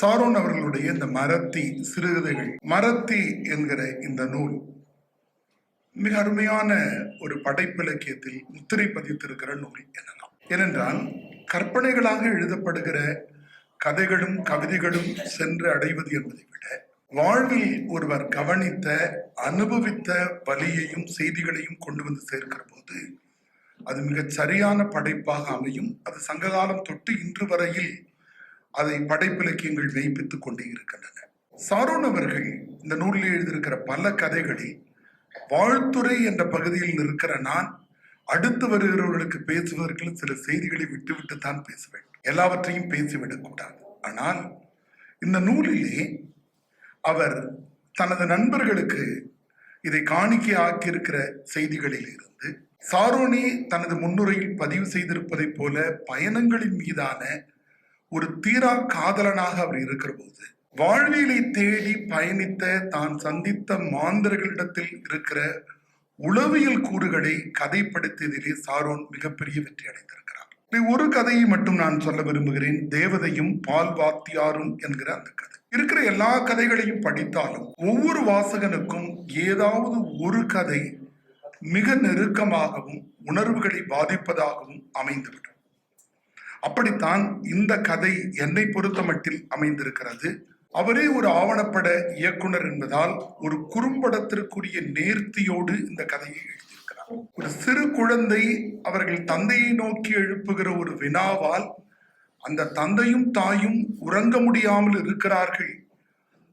Sharon அவர்களுடைய இந்த மரத்தி சிறுகதைகள் மரத்தி என்கிற இந்த நூல் மிக அருமையான ஒரு படைப்பிலக்கியத்தில் முத்திரை பதித்திருக்கிற நூல் எனலாம். ஏனென்றால் கற்பனைகளாக எழுதப்படுகிற கதைகளும் கவிதைகளும் சென்று அடைவது என்பதை விட வாழ்வில் ஒருவர் கவனித்த அனுபவித்த வலியையும் செய்திகளையும் கொண்டு வந்து சேர்க்கிற போது அது மிகச் சரியான படைப்பாக அமையும். அது சங்ககாலம் தொட்டு இன்று வரையில் அதை படைப்பிலக்கியங்கள் மெய்ப்பித்துக் கொண்டே இருக்கின்றன. சாரோன் அவர்கள் இந்த நூலில் எழுதியிருக்கிற பல கதைகளில் வாழ்த்துறை என்ற பகுதியில் இருக்கிற நான் அடுத்து வருகிறவர்களுக்கு பேசுவதற்கு சில செய்திகளை விட்டுவிட்டு தான் பேசுவேன். எல்லாவற்றையும் பேசிவிடக் கூடாது. ஆனால் இந்த நூலிலே அவர் தனது நண்பர்களுக்கு இதை காணிக்கை ஆக்கியிருக்கிற செய்திகளில் இருந்து சாரோனி தனது முன்னுரையில் பதிவு செய்திருப்பதைப் போல பயணங்களின் மீதான ஒரு தீரா காதலனாக அவர் இருக்கிற போது வாழ்வியலை தேடி பயணித்த தான் சந்தித்த மாந்தர்களிடத்தில் இருக்கிற உளவியல் கூறுகளை கதைப்படுத்தியதிலே சாரோன் மிகப்பெரிய வெற்றி அடைந்திருக்கிறார். இப்படி ஒரு கதையை மட்டும் நான் சொல்ல விரும்புகிறேன். தேவதையும் பால் வாத்தியாரும் என்கிற அந்த கதை. இருக்கிற எல்லா கதைகளையும் படித்தாலும் ஒவ்வொரு வாசகனுக்கும் ஏதாவது ஒரு கதை மிக நெருக்கமாகவும் உணர்வுகளை பாதிப்பதாகவும் அமைந்துவிடும். அப்படித்தான் இந்த கதை என்னை பொறுத்த மட்டில் அமைந்திருக்கிறது. அவரே ஒரு ஆவணப்பட இயக்குனர் என்பதால் ஒரு குறும்படத்திற்குரிய நேர்த்தியோடு இந்த கதையை எழுதியிருக்கிறார். ஒரு சிறு குழந்தை அவர்கள் தந்தையை நோக்கி எழுப்புகிற ஒரு வினாவால் அந்த தந்தையும் தாயும் உறங்க முடியாமல் இருக்கிறார்கள்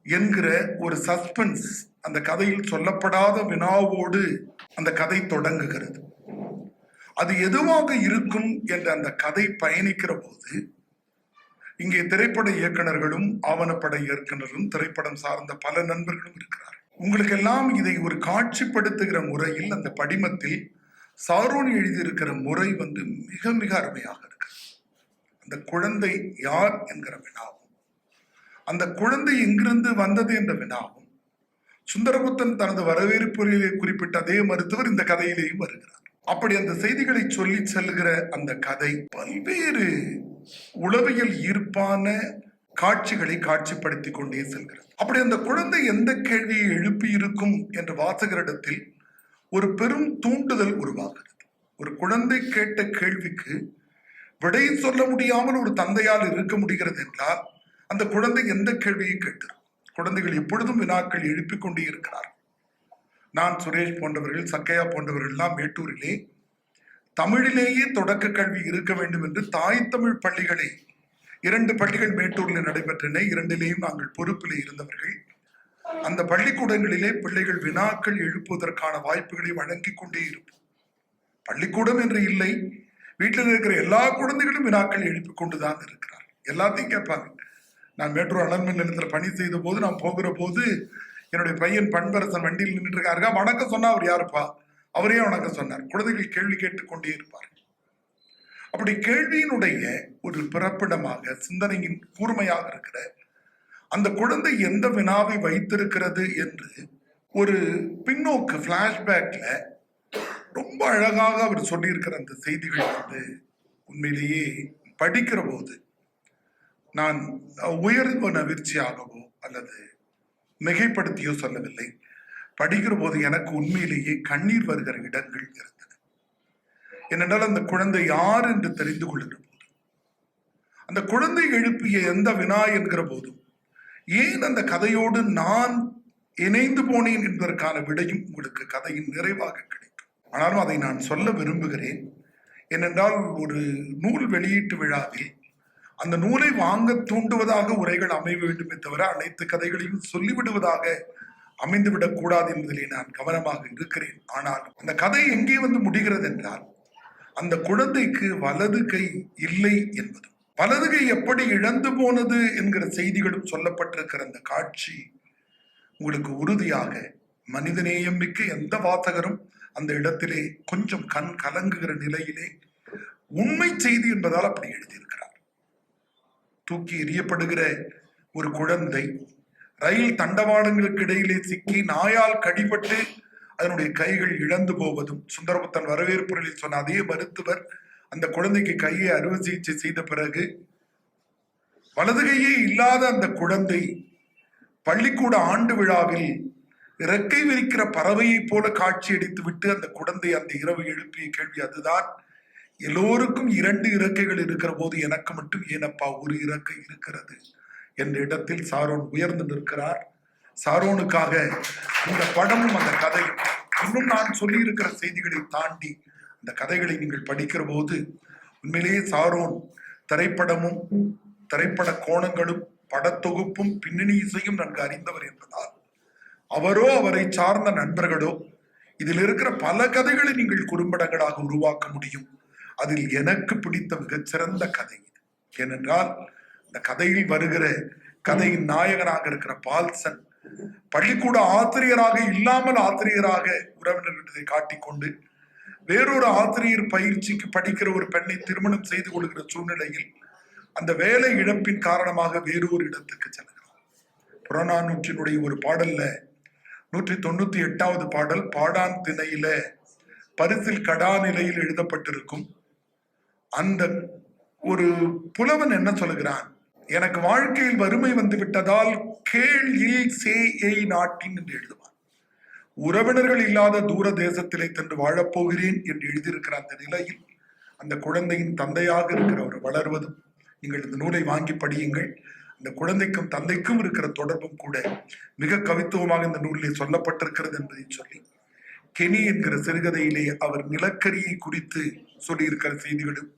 என்கிற ஒரு சஸ்பென்ஸ் அந்த கதையில் சொல்லப்படாத வினாவோடு அந்த கதை தொடங்குகிறது. அது எதுவாக இருக்கும் என்ற அந்த கதை பயணிக்கிற போது இங்கே திரைப்பட இயக்குனர்களும் ஆவணப்பட இயக்குனரும் திரைப்படம் சார்ந்த பல நண்பர்களும் இருக்கிறார் உங்களுக்கெல்லாம் இதை ஒரு காட்சிப்படுத்துகிற முறையில் அந்த படிமத்தில் சாரோன் எழுதியிருக்கிற முறை வந்து மிக மிக அருமையாக இருக்கு அந்த குழந்தை யார் என்கிற வினாவும் அந்த குழந்தை எங்கிருந்து வந்தது என்ற வினாவும் சுந்தரபுத்தன் தனது வரவேற்புரையிலே குறிப்பிட்ட அதே மருத்துவர் இந்த கதையிலேயும் வருகிறார். அப்படி அந்த செய்திகளை சொல்லி செல்கிற அந்த கதை பல்வேறு உளவியல் ஈர்ப்பான காட்சிகளை காட்சிப்படுத்தி கொண்டே செல்கிறது. அப்படி அந்த குழந்தை எந்த கேள்வியை எழுப்பி இருக்கும் என்ற வாசகரிடத்தில் ஒரு பெரும் தூண்டுதல் உருவாகிறது. ஒரு குழந்தை கேட்ட கேள்விக்கு விடை சொல்ல முடியாமல் ஒரு தந்தையால் இருக்க முடிகிறது என்றால் அந்த குழந்தை எந்த கேள்வியை கேட்டிருக்கும் குழந்தைகள் எப்பொழுதும் வினாக்கள் எழுப்பிக் கொண்டே இருக்கிறார்கள். நான் சுரேஷ் போன்றவர்கள் சக்கையா போன்றவர்கள்லாம் மேட்டூரிலே. தமிழிலேயே தொடக்க கல்வி இருக்க வேண்டும் என்று தாய் தமிழ் பள்ளிகளை இரண்டு பள்ளிகள் மேட்டூரில் நடைபெற்றன. இரண்டிலேயும் நாங்கள் பொறுப்பில் இருந்தவர்கள். அந்த பள்ளிக்கூடங்களிலே பிள்ளைகள் வினாக்கள் எழுப்புவதற்கான வாய்ப்புகளை வழங்கி கொண்டே இருப்போம். பள்ளிக்கூடம் என்று இல்லை. வீட்டில் இருக்கிற எல்லா குழந்தைகளும் வினாக்கள் எழுப்பி கொண்டுதான் இருக்கிறார் எல்லாத்தையும் கேட்பாங்க. நான் மேட்டூர் அனல்மின் நிலையத்தில் பணி செய்த போது நான் போகிற போது என்னுடைய பையன் பண்பரசன் வண்டியில் நின்று இருக்காருங்க வணக்கம் சொன்னா அவர் யாருப்பா? அவரே வணக்கம் சொன்னார். குழந்தைகள் கேள்வி கேட்டுக்கொண்டே இருப்பார் அப்படி கேள்வியினுடைய ஒரு பிறப்பிடமாக சிந்தனையின் கூர்மையாக இருக்கிற அந்த குழந்தை எந்த வினாவை வைத்திருக்கிறது என்று ஒரு பின்னோக்கு பிளாஷ்பேக்ல ரொம்ப அழகாக அவர் சொல்லியிருக்கிற அந்த செய்திகள் வந்து உண்மையிலேயே படிக்கிற போது நான் உயர்வு நவிர்ச்சியாகவோ அல்லது மிகைப்படுத்தியோ சொல்லவில்லை. படிக்கிற போது எனக்கு உண்மையிலேயே கண்ணீர் வருகிற இடங்கள் இருந்தன ஏனென்றால் அந்த குழந்தை யார் என்று தெரிந்து கொள்கிற போது அந்த குழந்தை எழுப்பிய எந்த வினா என்கிற போதும் ஏன் அந்த கதையோடு நான் இணைந்து போனேன் என்பதற்கான விடையும் உங்களுக்கு கதையின் நிறைவாக கிடைக்கும். ஆனாலும் அதை நான் சொல்ல விரும்புகிறேன். ஏனென்றால் ஒரு நூல் வெளியீட்டு விழாவில் அந்த நூலை வாங்க தூண்டுவதாக உரைகள் அமைய வேண்டுமே தவிர அனைத்து கதைகளையும் சொல்லிவிடுவதாக அமைந்துவிடக் கூடாது என்பதிலே நான் கவனமாக இருக்கிறேன். ஆனால் அந்த கதை எங்கே வந்து முடிகிறது என்றால் அந்த குழந்தைக்கு வலது கை இல்லை என்பதும் வலது கை எப்படி இழந்து போனது என்கிற செய்திகளும் சொல்லப்பட்டிருக்கிற அந்த காட்சி உங்களுக்கு உறுதியாக மனிதநேயம் மிக்க எந்த வாசகரும் அந்த இடத்திலே கொஞ்சம் கண் கலங்குகிற நிலையிலே உண்மை செய்தி என்பதால் அப்படி எழுதியிருக்கு தூக்கி எறியப்படுகிற ஒரு குழந்தை ரயில் தண்டவாளங்களுக்கு இடையிலே சிக்கி நாயால் கடிபட்டு அதனுடைய கைகள் இழந்து போவதும் சுந்தரபுத்தன் வரவேற்புகளில் சொன்ன அதே மருத்துவர் அந்த குழந்தைக்கு கையை அறுவை சிகிச்சை செய்த பிறகு வலதுகையே இல்லாத அந்த குழந்தை பள்ளிக்கூட ஆண்டு விழாவில் இறக்கை விரிக்கிற பறவையைப் போல காட்சியடித்து விட்டு அந்த குழந்தை அந்த இரவு எழுப்பிய கேள்வி அதுதான். எல்லோருக்கும் இரண்டு இறக்கைகள் இருக்கிற போது எனக்கு மட்டும் ஏனப்பா ஒரு இறக்கை இருக்கிறது? என்ற இடத்தில் சாரோன் உயர்ந்து நிற்கிறார். சாரோனுக்காக அந்த படமும் அந்த கதையும். இன்னும் நான் சொல்லியிருக்கிற செய்திகளை தாண்டி அந்த கதைகளை நீங்கள் படிக்கிற போது உண்மையிலேயே சாரோன் திரைப்படமும் திரைப்பட கோணங்களும் படத்தொகுப்பும் பின்னணி இசையும் நன்கு அறிந்தவர் என்பதால் அவரோ அவரை சார்ந்த நண்பர்களோ இதில் இருக்கிற பல கதைகளை நீங்கள் குறும்படங்களாக உருவாக்க முடியும். அதில் எனக்கு பிடித்த மிகச்சிறந்த கதை இது. ஏனென்றால் இந்த கதையில் வருகிற கதையின் நாயகனாக இருக்கிற பால்சன் பள்ளிக்கூட ஆசிரியராக இல்லாமல் ஆசிரியராக உறவினர்களை காட்டிக்கொண்டு வேறொரு ஆசிரியர் பயிற்சிக்கு படிக்கிற ஒரு பெண்ணை திருமணம் செய்து கொள்கிற சூழ்நிலையில் அந்த வேலை இழப்பின் காரணமாக வேறொரு இடத்துக்கு செல்கிறார். புறநானூற்றினுடைய ஒரு பாடல்ல நூற்றி தொண்ணூத்தி எட்டாவது பாடல் பாடான் திணையில பரிசில் கடா நிலையில் எழுதப்பட்டிருக்கும் அந்த ஒரு புலவன் என்ன சொல்லுகிறான்? எனக்கு வாழ்க்கையில் வறுமை வந்து விட்டதால் கேள் சேயை நாட்டின் என்று எழுதுவான். உறவினர்கள் இல்லாத தூர தேசத்திலே சென்று வாழப்போகிறேன் என்று எழுதியிருக்கிற அந்த நிலையில் அந்த குழந்தையின் தந்தையாக இருக்கிற ஒரு வளர்வதும் நீங்கள் இந்த நூலை வாங்கி படியுங்கள். அந்த குழந்தைக்கும் தந்தைக்கும் இருக்கிற தொடர்பும் கூட மிக கவித்துவமாக இந்த நூலிலே சொல்லப்பட்டிருக்கிறது என்பதை சொல்லி கெனி என்கிற சிறுகதையிலே அவர் நிலக்கரியை குறித்து சொல்லியிருக்கிற செய்திகளும்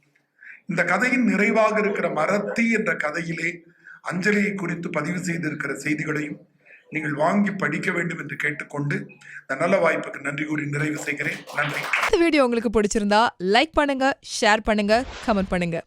இந்த கதையின் நிறைவாக இருக்கிற மரத்தி என்ற கதையிலே அஞ்சலியை குறித்து பதிவு செய்திருக்கிற செய்திகளையும் நீங்கள் வாங்கி படிக்க வேண்டும் என்று கேட்டுக்கொண்டு இந்த நல்ல வாய்ப்புக்கு நன்றி கூறி நிறைவு செய்கிறேன். நன்றி. இந்த வீடியோ உங்களுக்கு பிடிச்சிருந்தா லைக் பண்ணுங்க ஷேர் பண்ணுங்க கமெண்ட் பண்ணுங்க.